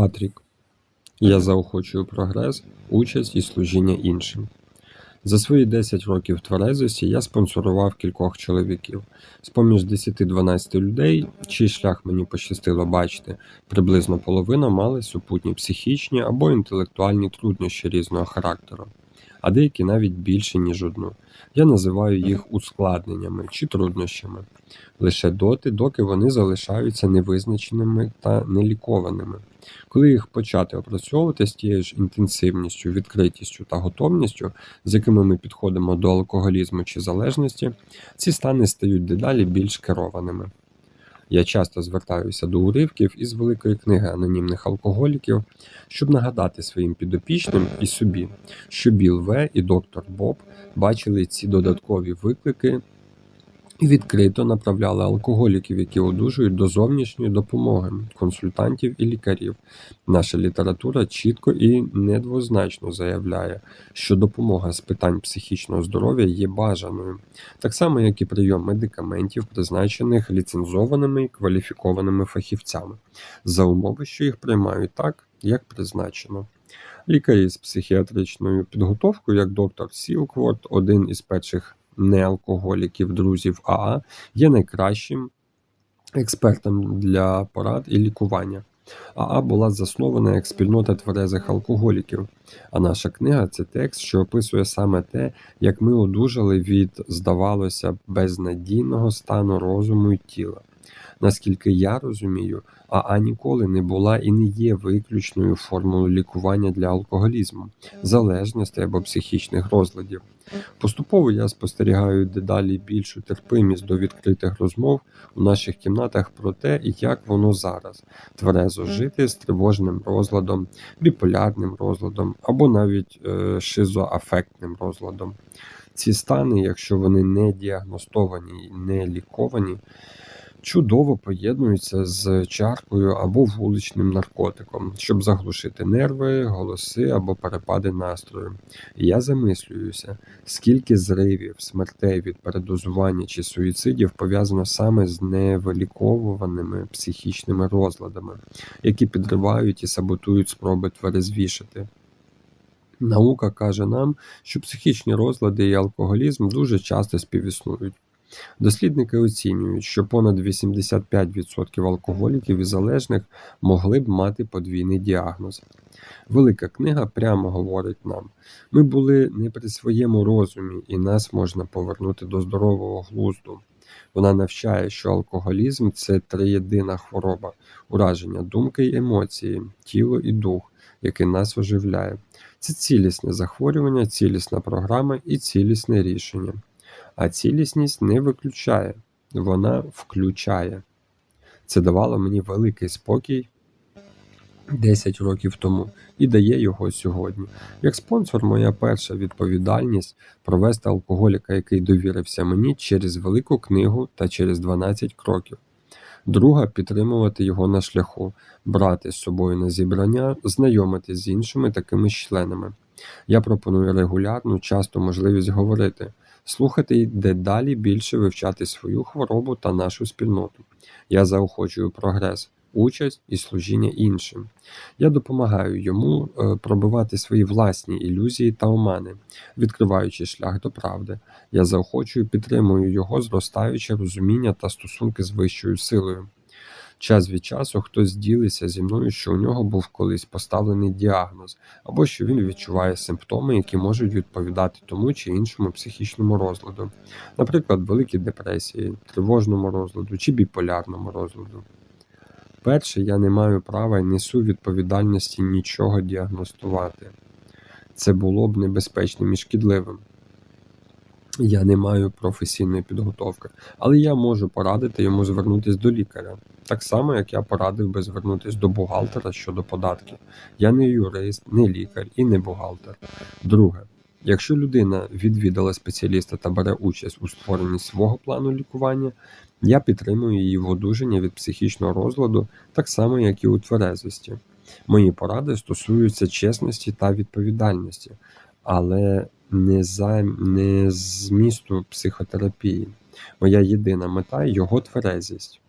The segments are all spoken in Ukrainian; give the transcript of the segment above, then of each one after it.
Патрік. Я заохочую прогрес, участь і служіння іншим. За свої 10 років тверезості я спонсорував кількох чоловіків. З-поміж 10-12 людей, чий шлях мені пощастило бачити, приблизно половина мали супутні психічні або інтелектуальні труднощі різного характеру, а деякі навіть більше, ніж одну. Я називаю їх ускладненнями чи труднощами лише доти, доки вони залишаються невизначеними та нелікованими. Коли їх почати опрацьовувати з тією ж інтенсивністю, відкритістю та готовністю, з якими ми підходимо до алкоголізму чи залежності, ці стани стають дедалі більш керованими. Я часто звертаюся до уривків із великої книги анонімних алкоголіків, щоб нагадати своїм підопічним і собі, що Біл В. і доктор Боб бачили ці додаткові виклики відкрито направляли алкоголіків, які одужують до зовнішньої допомоги, консультантів і лікарів. Наша література чітко і недвозначно заявляє, що допомога з питань психічного здоров'я є бажаною, так само як і прийом медикаментів, призначених ліцензованими і кваліфікованими фахівцями, за умови, що їх приймають так, як призначено. Лікарі з психіатричною підготовкою, як доктор Сілкворд, один із перших неалкоголіків, друзів АА, є найкращим експертом для порад і лікування. АА була заснована як спільнота тверезих алкоголіків, а наша книга це текст, що описує саме те, як ми одужали від, здавалося, безнадійного стану розуму і тіла. Наскільки я розумію, АА ніколи не була і не є виключною формулою лікування для алкоголізму, залежності або психічних розладів. Поступово я спостерігаю дедалі більшу терпимість до відкритих розмов у наших кімнатах про те, як воно зараз тверезо жити з тривожним розладом, біполярним розладом або навіть е, шизоафектним розладом. Ці стани, якщо вони не діагностовані і не ліковані, чудово поєднуються з чаркою або вуличним наркотиком, щоб заглушити нерви, голоси або перепади настрою. Я замислююся, скільки зривів, смертей від передозування чи суїцидів пов'язано саме з невиліковуваними психічними розладами, які підривають і саботують спроби тверезвішати. Наука каже нам, що психічні розлади і алкоголізм дуже часто співіснують. Дослідники оцінюють, що понад 85% алкоголіків і залежних могли б мати подвійний діагноз. Велика книга прямо говорить нам: ми були не при своєму розумі, і нас можна повернути до здорового глузду. Вона навчає, що алкоголізм це триєдина хвороба, ураження думки й емоції, тіло і дух, яке нас оживляє. Це цілісне захворювання, цілісна програма і цілісне рішення. А цілісність не виключає, вона включає. Це давало мені великий спокій 10 років тому і дає його сьогодні. Як спонсор, моя перша відповідальність провести алкоголіка, який довірився мені через велику книгу та через 12 кроків. Друга підтримувати його на шляху, брати з собою на зібрання, знайомити з іншими такими членами. Я пропоную регулярну, часто можливість говорити слухати й дедалі більше вивчати свою хворобу та нашу спільноту. Я заохочую прогрес, участь і служіння іншим. Я допомагаю йому е, пробивати свої власні ілюзії та омани, відкриваючи шлях до правди. Я заохочую, підтримую його зростаюче розуміння та стосунки з вищою силою. Час від часу хтось ділиться зі мною, що у нього був колись поставлений діагноз, або що він відчуває симптоми, які можуть відповідати тому чи іншому психічному розладу, наприклад, великій депресії, тривожному розладу чи біполярному розладу. Перше, я не маю права і несу відповідальності нічого діагностувати. Це було б небезпечним і шкідливим. Я не маю професійної підготовки, але я можу порадити йому звернутися до лікаря. Так само, як я порадив би звернутися до бухгалтера щодо податків. Я не юрист, не лікар і не бухгалтер. Друге, якщо людина відвідала спеціаліста та бере участь у створенні свого плану лікування, я підтримую її в одужанні від психічного розладу, так само, як і у тверезості. Мої поради стосуються чесності та відповідальності, але не за не змісту психотерапії. Моя єдина мета його тверезість.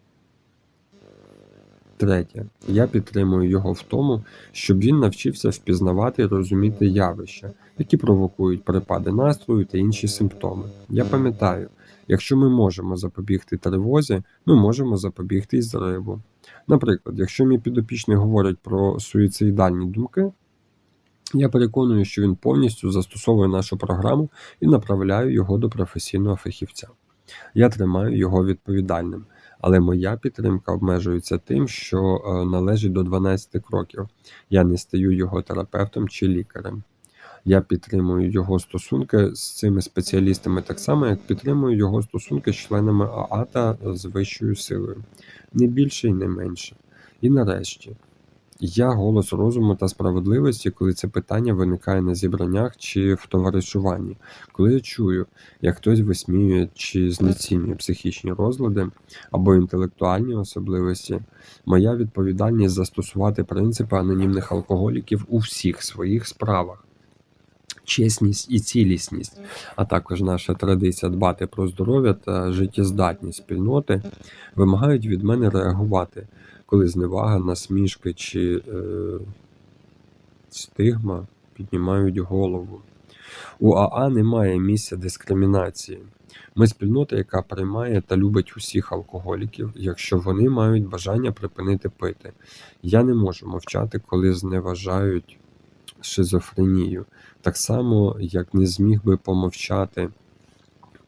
Третє. Я підтримую його в тому, щоб він навчився впізнавати і розуміти явища, які провокують перепади настрою та інші симптоми. Я пам'ятаю, якщо ми можемо запобігти тривозі, ми можемо запобігти і зриву. Наприклад, якщо мій підопічний говорить про суїцидальні думки, я переконую, що він повністю застосовує нашу програму і направляю його до професійного фахівця. Я тримаю його відповідальним, але моя підтримка обмежується тим, що е, належить до 12 кроків. Я не стаю його терапевтом чи лікарем. Я підтримую його стосунки з цими спеціалістами так само, як підтримую його стосунки з членами АА та з вищою силою. Не більше і не менше. І нарешті, я голос розуму та справедливості, коли це питання виникає на зібраннях чи в товаришуванні, коли я чую, як хтось висміює чи знецінює психічні розлади або інтелектуальні особливості, моя відповідальність застосувати принципи анонімних алкоголіків у всіх своїх справах. Чесність і цілісність, а також наша традиція дбати про здоров'я та життєздатність спільноти вимагають від мене реагувати, коли зневага, насмішки чи е, стигма піднімають голову. У АА немає місця дискримінації. Ми спільнота, яка приймає та любить усіх алкоголіків, якщо вони мають бажання припинити пити. Я не можу мовчати, коли зневажають шизофренію, так само, як не зміг би помовчати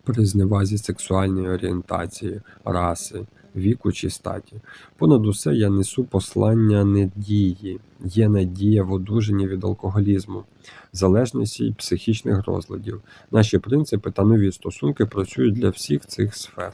при зневазі сексуальної орієнтації, раси, віку чи статі. Понад усе я несу послання надії. Є надія в одужанні від алкоголізму, залежності і психічних розладів. Наші принципи та нові стосунки працюють для всіх цих сфер.